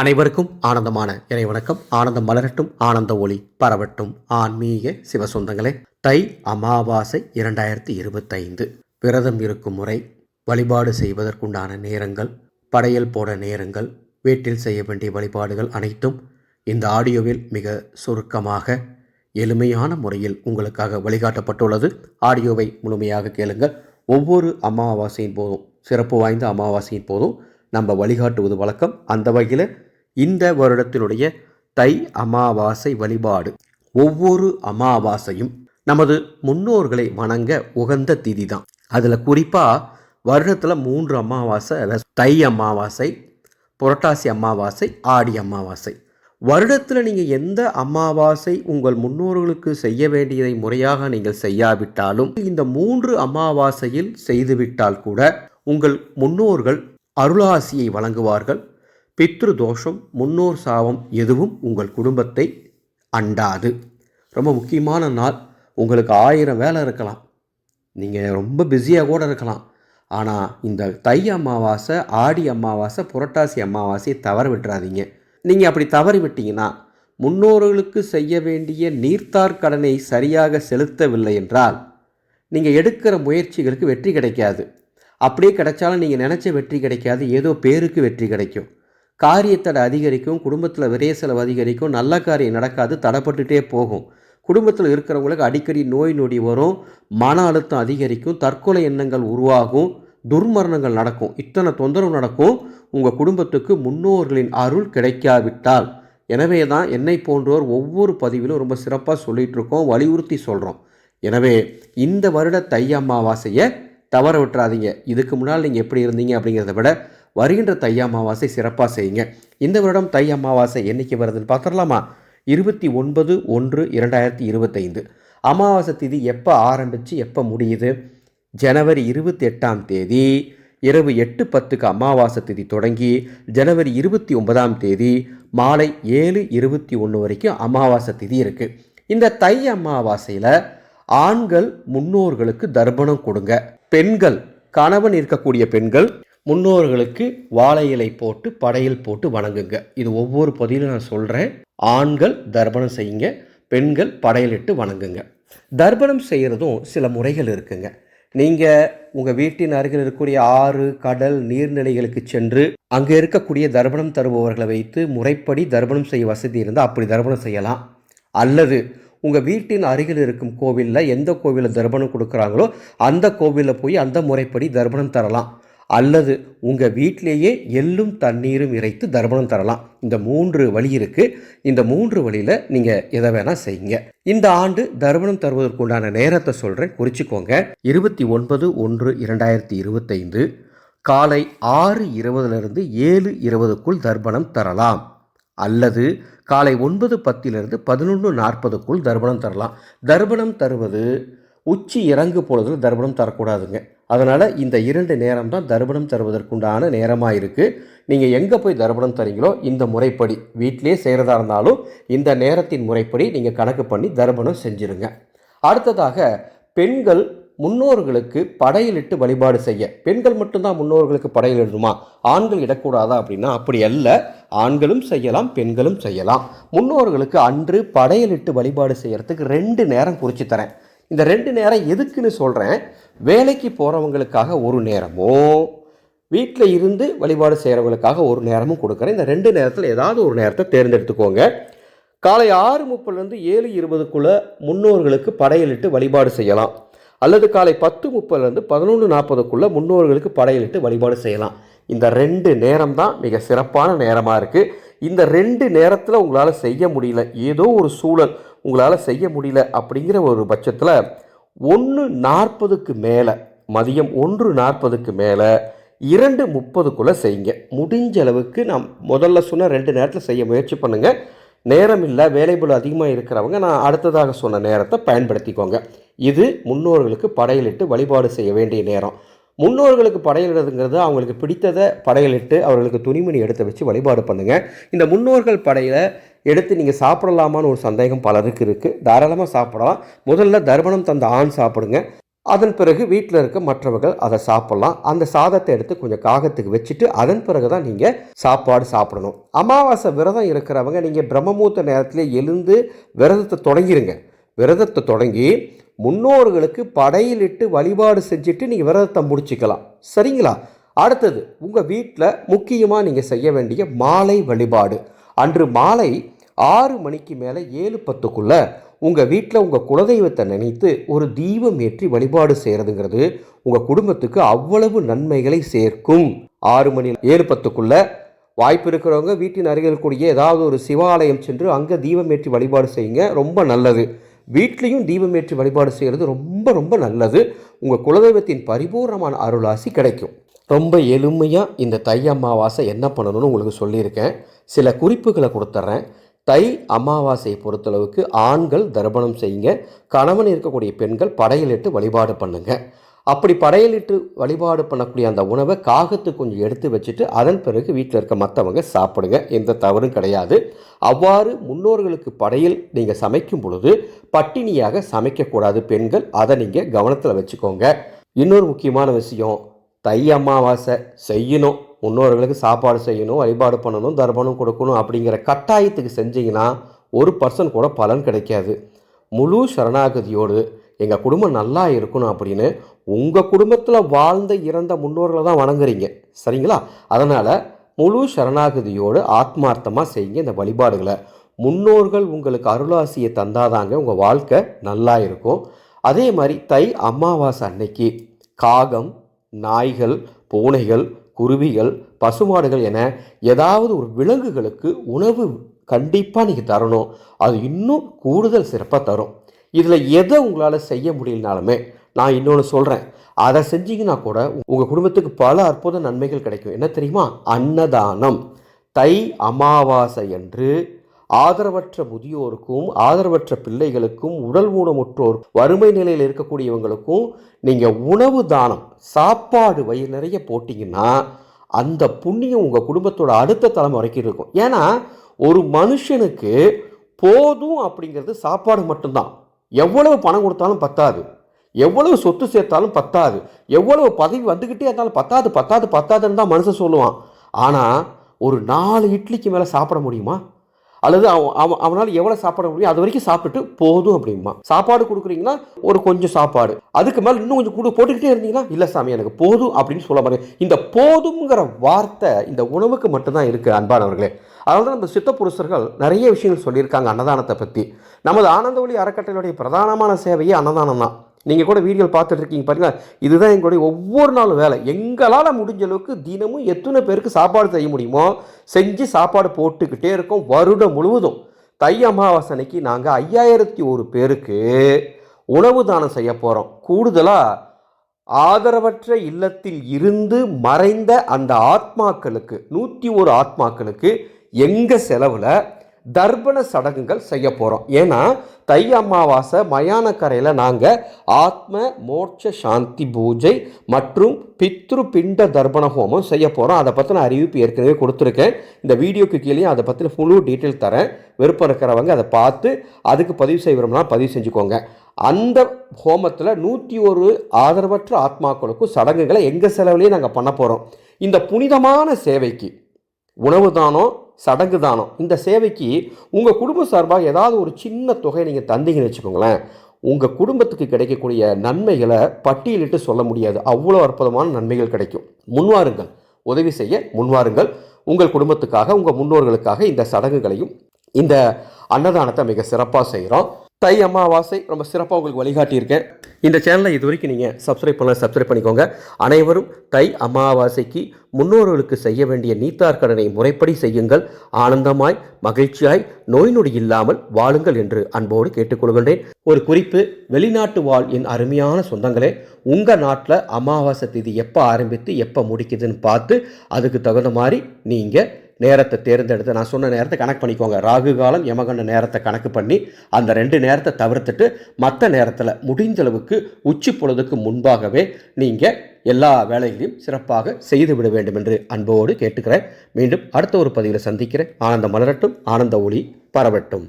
அனைவருக்கும் ஆனந்தமான இறை வணக்கம். ஆனந்தம் மலரட்டும் ஆனந்த ஒளி பரவட்டும். ஆன்மீக சிவசொந்தங்களே தை அமாவாசை இரண்டாயிரத்தி இருபத்தைந்து. விரதம் இருக்கும் முறை வழிபாடு செய்வதற்குண்டான நேரங்கள் படையல் போட நேரங்கள் வீட்டில் செய்ய வேண்டிய வழிபாடுகள் அனைத்தும் இந்த ஆடியோவில் மிக சுருக்கமாக எளிமையான முறையில் உங்களுக்காக வழிகாட்டப்பட்டுள்ளது. ஆடியோவை முழுமையாக கேளுங்கள். ஒவ்வொரு அமாவாசையின் போதும் சிறப்பு வாய்ந்த அமாவாசையின் போதும் நம்ம வழிகாட்டுவது வழக்கம். அந்த வகையில் இந்த வருடத்தினுடைய தை அமாவாசை வழிபாடு. ஒவ்வொரு அமாவாசையும் நமது முன்னோர்களை வணங்க உகந்த திதி தான் அதில் குறிப்பாக வருடத்தில் மூன்று அமாவாசை தை அமாவாசை புரட்டாசி அமாவாசை ஆடி அமாவாசை. வருடத்தில் நீங்கள் எந்த அமாவாசை உங்கள் முன்னோர்களுக்கு செய்ய வேண்டியதை முறையாக நீங்கள் செய்யாவிட்டாலும் இந்த மூன்று அமாவாசையில் செய்துவிட்டால் கூட உங்கள் முன்னோர்கள் அருளாசியை வழங்குவார்கள். பித்ரு தோஷம் முன்னோர் சாபம் எதுவும் உங்கள் குடும்பத்தை அண்டாது. ரொம்ப முக்கியமான நாள். உங்களுக்கு ஆயிரம் வேலை இருக்கலாம். நீங்கள் ரொம்ப பிஸியாக கூட இருக்கலாம். ஆனால் இந்த தை அமாவாசை ஆடி அமாவாசை புரட்டாசி அமாவாசையை தவற விட்டுறாதீங்க. நீங்கள் அப்படி தவறி விட்டீங்கன்னா முன்னோர்களுக்கு செய்ய வேண்டிய நீர்த்தார் கடனை சரியாக செலுத்தவில்லை என்றால் நீங்கள் எடுக்கிற முயற்சிகளுக்கு வெற்றி கிடைக்காது. அப்படியே கிடைச்சாலும் நீங்கள் நினச்ச வெற்றி கிடைக்காது. ஏதோ பேருக்கு வெற்றி கிடைக்கும். காரியத்தடை அதிகரிக்கும் குடும்பத்தில் விரைய செலவு அதிகரிக்கும் நல்ல காரியம் நடக்காது தடைப்பட்டுட்டே போகும். குடும்பத்தில் இருக்கிறவங்களுக்கு அடிக்கடி நோய் நொடி வரும் மன அழுத்தம் அதிகரிக்கும் தற்கொலை எண்ணங்கள் உருவாகும் துர்மரணங்கள் நடக்கும். இத்தனை தொந்தரவு நடக்கும் உங்கள் குடும்பத்துக்கு முன்னோர்களின் அருள் கிடைக்காவிட்டால். எனவே தான் என்னை போன்றோர் ஒவ்வொரு பதிவிலும் ரொம்ப சிறப்பாக சொல்லிகிட்டு இருக்கோம் வலியுறுத்தி சொல்கிறோம் எனவே இந்த வருட தை அமாவாசையை தவற விட்டுறாதீங்க. இதுக்கு முன்னால் நீங்கள் எப்படி இருந்தீங்க அப்படிங்கிறத விட வருகின்ற தை அமாவாசை சிறப்பாக செய்யுங்க. இந்த வருடம் தை அமாவாசை என்றைக்கு வருதுன்னு பார்த்துடலாமா? இருபத்தி ஒன்பது ஒன்று இரண்டாயிரத்தி இருபத்தைந்து. அமாவாசை திதி எப்போ ஆரம்பித்து எப்போ முடியுது? ஜனவரி இருபத்தி எட்டாம் தேதி இரவு எட்டு பத்துக்கு அமாவாசை தேதி தொடங்கி ஜனவரி இருபத்தி ஒன்பதாம் தேதி மாலை ஏழு இருபத்தி ஒன்று வரைக்கும் அமாவாசை தேதி இருக்குது இந்த தை அமாவாசையில் ஆண்கள் முன்னோர்களுக்கு தர்ப்பணம் கொடுங்க. பெண்கள் கணவன் இருக்கக்கூடிய பெண்கள் முன்னோர்களுக்கு வாழை இலை போட்டு படையல் போட்டு வணங்குங்க. இது ஒவ்வொரு பதிலும் நான் சொல்கிறேன் ஆண்கள் தர்ப்பணம் செய்யுங்க பெண்கள் படையலிட்டு வணங்குங்க. தர்ப்பணம் செய்கிறதும் சில முறைகள் இருக்குங்க. நீங்கள் உங்கள் வீட்டின் அருகில் இருக்கக்கூடிய ஆறு கடல் நீர்நிலைகளுக்கு சென்று அங்கே இருக்கக்கூடிய தர்ப்பணம் தருபவர்களை வைத்து முறைப்படி தர்ப்பணம் செய்ய வசதி இருந்தால் அப்படி தர்ப்பணம் செய்யலாம். அல்லது உங்கள் வீட்டின் அருகில் இருக்கும் கோவிலில் எந்த கோவிலில் தர்ப்பணம் கொடுக்குறாங்களோ அந்த கோவிலில் போய் அந்த முறைப்படி தர்ப்பணம் தரலாம். அல்லது உங்கள் வீட்டிலேயே எள்ளும் தண்ணீரும் இறைத்து தர்ப்பணம் தரலாம். இந்த மூன்று வழி இருக்குது இந்த மூன்று வழியில் நீங்கள் எதை வேணால் செய்யுங்க. இந்த ஆண்டு தர்ப்பணம் தருவதற்குண்டான நேரத்தை சொல்கிறேன் குறிச்சிக்கோங்க. இருபத்தி ஒன்பது ஒன்று இரண்டாயிரத்தி இருபத்தைந்து. காலை ஆறு இருபதுலேருந்து ஏழு இருபதுக்குள் தர்ப்பணம் தரலாம். அல்லது காலை ஒன்பது பத்திலிருந்து பதினொன்று நாற்பதுக்குள் தர்ப்பணம் தரலாம். தர்ப்பணம் தருவது உச்சி இறங்கு பொழுதில் தர்ப்பணம் தரக்கூடாதுங்க. அதனால் இந்த இரண்டு நேரம் தான் தர்ப்பணம் தருவதற்குண்டான நேரமாக இருக்குது நீங்கள் எங்கே போய் தர்ப்பணம் தரீங்களோ இந்த முறைப்படி வீட்டிலே செய்கிறதா இருந்தாலும் இந்த நேரத்தின் முறைப்படி நீங்கள் கணக்கு பண்ணி தர்ப்பணம் செஞ்சுருங்க. அடுத்ததாக பெண்கள் முன்னோர்களுக்கு படையலிட்டு வழிபாடு செய்ய. பெண்கள் மட்டும்தான் முன்னோர்களுக்கு படையலிடுமா ஆண்கள் இடக்கூடாதா அப்படின்னா அப்படி அல்ல. ஆண்களும் செய்யலாம் பெண்களும் செய்யலாம். முன்னோர்களுக்கு அன்று படையலிட்டு வழிபாடு செய்கிறதுக்கு ரெண்டு நேரம் குறித்து தரேன். இந்த ரெண்டு நேரம் எதுக்குன்னு சொல்கிறேன் வேலைக்கு போகிறவங்களுக்காக ஒரு நேரமும் வீட்டில் இருந்து வழிபாடு செய்கிறவங்களுக்காக ஒரு நேரமும் கொடுக்குறேன். இந்த ரெண்டு நேரத்தில் ஏதாவது ஒரு நேரத்தை தேர்ந்தெடுத்துக்கோங்க. காலை ஆறு முப்பதுலேருந்து ஏழு இருபதுக்குள்ளே முன்னோர்களுக்கு படையலிட்டு வழிபாடு செய்யலாம். அல்லது காலை பத்து முப்பதுலேருந்து பதினொன்று நாற்பதுக்குள்ளே முன்னோர்களுக்கு படையலிட்டு வழிபாடு செய்யலாம். இந்த ரெண்டு நேரம் தான் மிக சிறப்பான நேரமாக இருக்குது இந்த ரெண்டு நேரத்தில் உங்களால் செய்ய முடியல. ஏதோ ஒரு சூழல் உங்களால் செய்ய முடியல அப்படிங்கிற ஒரு பட்சத்தில் ஒன்று நாற்பதுக்கு மேலே மதியம் ஒன்று நாற்பதுக்கு மேலே இரண்டு முப்பதுக்குள்ளே செய்யுங்க. முடிஞ்ச அளவுக்கு நான் முதல்ல சொன்ன ரெண்டு நேரத்தில் செய்ய முயற்சி பண்ணுங்கள் நேரம் இல்லை வேலைபுல் அதிகமாக இருக்கிறவங்க நான் அடுத்ததாக சொன்ன நேரத்தை பயன்படுத்திக்கோங்க. இது முன்னோர்களுக்கு படையலிட்டு வழிபாடு செய்ய வேண்டிய நேரம். முன்னோர்களுக்கு படையலிடுறதுங்கிறது அவங்களுக்கு பிடித்ததை படையலிட்டு அவர்களுக்கு துணிமணி எடுத்து வச்சு வழிபாடு பண்ணுங்கள் இந்த முன்னோர்கள் படையில் எடுத்து நீங்கள் சாப்பிடலாமான்னு ஒரு சந்தேகம் பலருக்கு இருக்குது தாராளமாக சாப்பிடலாம். முதல்ல தர்ப்பணம் தந்த ஆண் சாப்பிடுங்க. அதன் பிறகு வீட்டில் இருக்க மற்றவர்கள் அதை சாப்பிடலாம். அந்த சாதத்தை எடுத்து கொஞ்சம் காகத்துக்கு வச்சுட்டு அதன் பிறகு தான் நீங்கள் சாப்பாடு சாப்பிடணும். அமாவாசை விரதம் இருக்கிறவங்க நீங்கள் பிரம்மமூர்த்த நேரத்தில் எழுந்து விரதத்தை தொடங்கிடுங்க விரதத்தை தொடங்கி முன்னோர்களுக்கு படையிலிட்டு வழிபாடு செஞ்சுட்டு நீங்கள் விரதத்தை முடிச்சுக்கலாம். சரிங்களா? அடுத்தது உங்கள் வீட்டில் முக்கியமாக நீங்கள் செய்ய வேண்டிய மாலை வழிபாடு. அன்று மாலை ஆறு மணிக்கு மேலே ஏழு பத்துக்குள்ளே உங்கள் வீட்டில் உங்கள் குலதெய்வத்தை நினைத்து ஒரு தீபம் ஏற்றி வழிபாடு செய்கிறதுங்கிறது உங்கள் குடும்பத்துக்கு அவ்வளவு நன்மைகளை சேர்க்கும். ஆறு மணி ஏழு பத்துக்குள்ளே வாய்ப்பு இருக்கிறவங்க வீட்டின் அருகில் கூடிய ஏதாவது ஒரு சிவாலயம் சென்று அங்கே தீபம் ஏற்றி வழிபாடு செய்யுங்க. ரொம்ப நல்லது. வீட்லேயும் தீபம் ஏற்றி வழிபாடு செய்கிறது ரொம்ப ரொம்ப நல்லது. உங்கள் குலதெய்வத்தின் பரிபூர்ணமான அருளாசி கிடைக்கும். ரொம்ப எளிமையாக இந்த தை அமாவாசை என்ன பண்ணணும்னு உங்களுக்கு சொல்லியிருக்கேன். சில குறிப்புகளை கொடுத்துட்றேன் தை அமாவாசையை பொறுத்தளவுக்கு ஆண்கள் தர்ப்பணம் செய்யுங்க. கணவன் இருக்கக்கூடிய பெண்கள் படையலிட்டு வழிபாடு பண்ணுங்கள் அப்படி படையலிட்டு வழிபாடு பண்ணக்கூடிய அந்த உணவை காகத்துக்கு கொஞ்சம் எடுத்து வச்சுட்டு அதன் பிறகு வீட்டில் இருக்க மற்றவங்க சாப்பிடுங்க. எந்த தவறும் கிடையாது. அவ்வாறு முன்னோர்களுக்கு படையல் நீங்கள் சமைக்கும் பொழுது பட்டினியாக சமைக்கக்கூடாது பெண்கள். அதை நீங்கள் கவனத்தில் வச்சுக்கோங்க. இன்னொரு முக்கியமான விஷயம் தை அமாவாசை செய்யணும். முன்னோர்களுக்கு சாப்பாடு செய்யணும் வழிபாடு பண்ணணும் தர்ப்பணம் கொடுக்கணும் அப்படிங்கிற கட்டாயத்துக்கு செஞ்சீங்கன்னா ஒரு பர்சன் கூட பலன் கிடைக்காது. முழு சரணாகதியோடு எங்கள் குடும்பம் நல்லா இருக்கணும் அப்படின்னு உங்கள் குடும்பத்தில் வாழ்ந்த இறந்த முன்னோர்களை தான் வணங்குறீங்க. சரிங்களா? அதனால் முழு சரணாகதியோடு ஆத்மார்த்தமாக செய்யுங்க இந்த வழிபாடுகளை. முன்னோர்கள் உங்களுக்கு அருளாசியை தந்தாதாங்க உங்கள் வாழ்க்கை நல்லா இருக்கும். அதே மாதிரி தை அமாவாசை அன்னைக்கு காகம் நாய்கள் பூனைகள் குருவிகள் பசுமாடுகள் என ஏதாவது ஒரு விலங்குகளுக்கு உணவு கண்டிப்பாக நீங்கள் தரணும். அது இன்னும் கூடுதல் சிறப்பாக தரும். இதில் எதை உங்களால் செய்ய முடியலனாலுமே நான் இன்னொன்று சொல்கிறேன் அதை செஞ்சீங்கன்னா கூட உங்கள் குடும்பத்துக்கு பல அற்புத நன்மைகள் கிடைக்கும். என்ன தெரியுமா? அன்னதானம். தை அமாவாசை என்று ஆதரவற்ற முதியோருக்கும் ஆதரவற்ற பிள்ளைகளுக்கும் உடல் ஊனமுற்றோர் வறுமை நிலையில் இருக்கக்கூடியவங்களுக்கும் நீங்கள் உணவு தானம் சாப்பாடு வயிறு நிறைய போட்டிங்கன்னா அந்த புண்ணியம் உங்கள் குடும்பத்தோட அடுத்த தலைமுறை வரைக்கும் இருக்கும். ஏன்னா ஒரு மனுஷனுக்கு போதும் அப்படிங்கிறது சாப்பாடு மட்டும்தான். எவ்வளவு பணம் கொடுத்தாலும் பத்தாது. எவ்வளவு சொத்து சேர்த்தாலும் பத்தாது. எவ்வளவு பதவி வந்துக்கிட்டே இருந்தாலும் பத்தாது பத்தாது பத்தாதுன்னு தான் மனுஷன் சொல்லுவான். ஆனால் ஒரு நாலு இட்லிக்கு மேலே சாப்பிட முடியுமா? அல்லது அவன் அவன் அவனால் எவ்வளோ சாப்பிட முடியும் அது வரைக்கும் சாப்பிட்டுட்டு போதும் அப்படிமா சாப்பாடு கொடுக்குறீங்கன்னா ஒரு கொஞ்சம் சாப்பாடு. அதுக்கு மேலே இன்னும் கொஞ்சம் கூட போட்டுக்கிட்டே இருந்தீங்கன்னா இல்லை சாமி எனக்கு போதும் அப்படின்னு சொல்ல பாருங்க. இந்த போதுங்கிற வார்த்தை இந்த உணவுக்கு மட்டும்தான் இருக்குது அன்பானவர்களே. அதனால தான் நம்ம சித்த புருஷர்கள் நிறைய விஷயங்கள் சொல்லியிருக்காங்க அன்னதானத்தை பற்றி நமது ஆனந்த ஒளி அறக்கட்டளையுடைய பிரதானமான சேவையே அன்னதானம் தான் நீங்கள் கூட வீடியோ பார்த்துட்டு இருக்கீங்க பாருங்க இதுதான் எங்களுடைய ஒவ்வொரு நாளும் வேலை. எங்களால் முடிஞ்ச அளவுக்கு தினமும் எத்தனை பேருக்கு சாப்பாடு செய்ய முடியுமோ செஞ்சு சாப்பாடு போட்டுக்கிட்டே இருக்கோம் வருடம் முழுவதும். தை அமாவாசனைக்கு நாங்கள் ஐயாயிரத்தி ஒரு பேருக்கு உணவு தானம் செய்ய போகிறோம் கூடுதலாக ஆதரவற்ற இல்லத்தில் இருந்து மறைந்த அந்த ஆத்மாக்களுக்கு நூற்றி ஒரு ஆத்மாக்களுக்கு எங்கள் செலவில் தர்ப்பண சடங்குகள் செய்ய போகிறோம் ஏன்னா தை அமாவாசை மயானக்கரையில் நாங்கள் ஆத்ம மோட்ச சாந்தி பூஜை மற்றும் பித்ரு பிண்ட தர்ப்பண ஹோமம் செய்ய போகிறோம் அதை பற்றின அறிவிப்பு ஏற்கனவே கொடுத்துருக்கேன். இந்த வீடியோக்கு கீழே அதை பற்றின முழு டீட்டெயில் தரேன். விருப்பம் இருக்கிறவங்க அதை பார்த்து அதுக்கு பதிவு செய்கிறோம்னா பதிவு செஞ்சுக்கோங்க. அந்த ஹோமத்தில் நூற்றி ஒரு ஆதரவற்ற ஆத்மாக்களுக்கும் சடங்குகளை எங்கள் செலவுலேயே நாங்கள் பண்ண போகிறோம் இந்த புனிதமான சேவைக்கு உணவு தானம் சடங்கு தானம். இந்த சேவைக்கு உங்கள் குடும்ப சார்பாக ஏதாவது ஒரு சின்ன தொகை நீங்கள் தந்தீங்கன்னு வச்சுக்கோங்களேன். உங்கள் குடும்பத்துக்கு கிடைக்கக்கூடிய நன்மைகளை பட்டியலிட்டு சொல்ல முடியாது. அவ்வளோ அற்புதமான நன்மைகள் கிடைக்கும். முன்வாருங்கள். உதவி செய்ய முன்வாருங்கள். உங்கள் குடும்பத்துக்காக உங்கள் முன்னோர்களுக்காக இந்த சடங்குகளையும் இந்த அன்னதானத்தை மிக சிறப்பாக செய்கிறோம் தை அமாவாசை ரொம்ப சிறப்பாக உங்களுக்கு வழிகாட்டியிருக்கேன். இந்த சேனலை இது வரைக்கும் நீங்கள் சப்ஸ்கிரைப் பண்ணலாம் சப்ஸ்கிரைப் பண்ணிக்கோங்க. அனைவரும் தை அமாவாசைக்கு முன்னோர்களுக்கு செய்ய வேண்டிய நீத்தார் கடனை முறைப்படி செய்யுங்கள். ஆனந்தமாய் மகிழ்ச்சியாய் நோய் நொடி இல்லாமல் வாழுங்கள் என்று அன்போடு கேட்டுக்கொள்கின்றேன். ஒரு குறிப்பு வெளிநாட்டு வாழ் என் அருமையான சொந்தங்களே உங்கள் நாட்டில் அமாவாசை திதி எப்போ ஆரம்பித்து எப்போ முடிக்குதுன்னு பார்த்து அதுக்கு தகுந்த மாதிரி நீங்கள் நேரத்தை தேர்ந்தெடுத்து நான் சொன்ன நேரத்தை கணக்கு பண்ணிக்கோங்க. ராகு காலம் யமகண்ட நேரத்தை கணக்கு பண்ணி அந்த ரெண்டு நேரத்தை தவிர்த்துட்டு மற்ற நேரத்தில் முடிஞ்சளவுக்கு உச்சி பொழுதுக்கு முன்பாகவே நீங்கள் எல்லா வேலைகளையும் சிறப்பாக செய்துவிட வேண்டும் என்று அன்போடு கேட்டுக்கிறேன். மீண்டும் அடுத்த ஒரு பதிவில் சந்திக்கிறேன். ஆனந்த மலரட்டும் ஆனந்த ஒளி பரவட்டும்.